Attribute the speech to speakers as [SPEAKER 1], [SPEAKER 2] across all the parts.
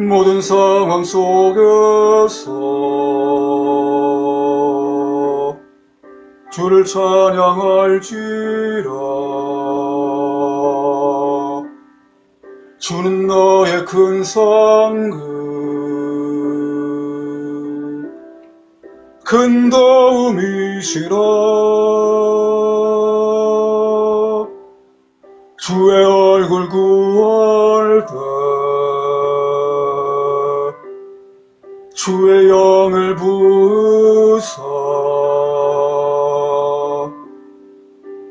[SPEAKER 1] 모든 상황 속에서 주를 찬양할지라. 주는 나의 큰 상급 큰 도움이시라. 주의 얼굴 구할 주의 영을 부으사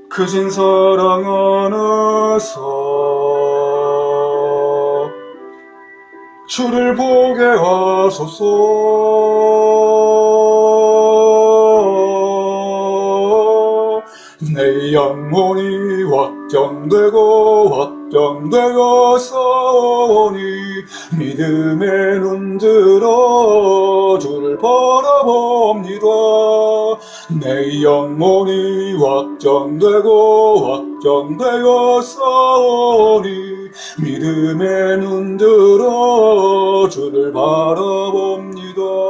[SPEAKER 1] 크신 사랑 안에서 주를 보게 하소서 내 영혼이 확정되고 확정되어 싸우니 믿음의 눈 들어 주를 바라봅니다. 내 영혼이 확정되고 확정되어 싸우니 믿음의 눈 들어 주를 바라봅니다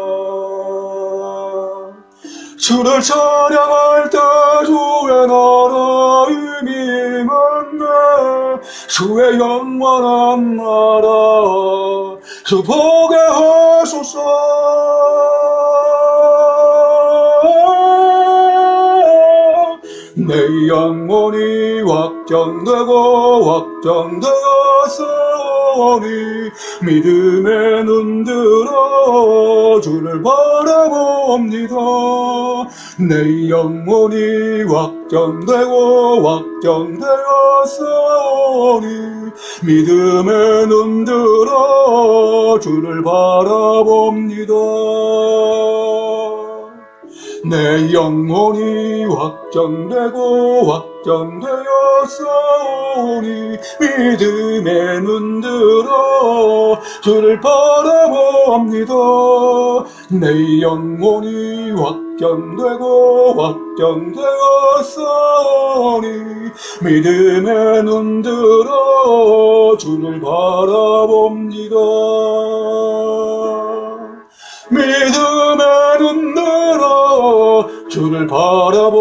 [SPEAKER 1] 주를 찬양할 때 주의 나라 임임한데 주의 영원한 나라 주 보게 하소서. 내 영혼이 확정되고 확정되었 으니 믿음의 눈 들어 주를 바라봅니다. 내 영혼이 확정되고 확정되었으니 믿음의 눈 들어 주를 바라봅니다 내 영혼이 확정되고 확정되었사오니 믿음의 눈 들어 주를 바라봅니다. 내 영혼이 확정되고 확정되었사오니 믿음의 눈 들어 주를 바라봅니다. 주를 바라봅니다.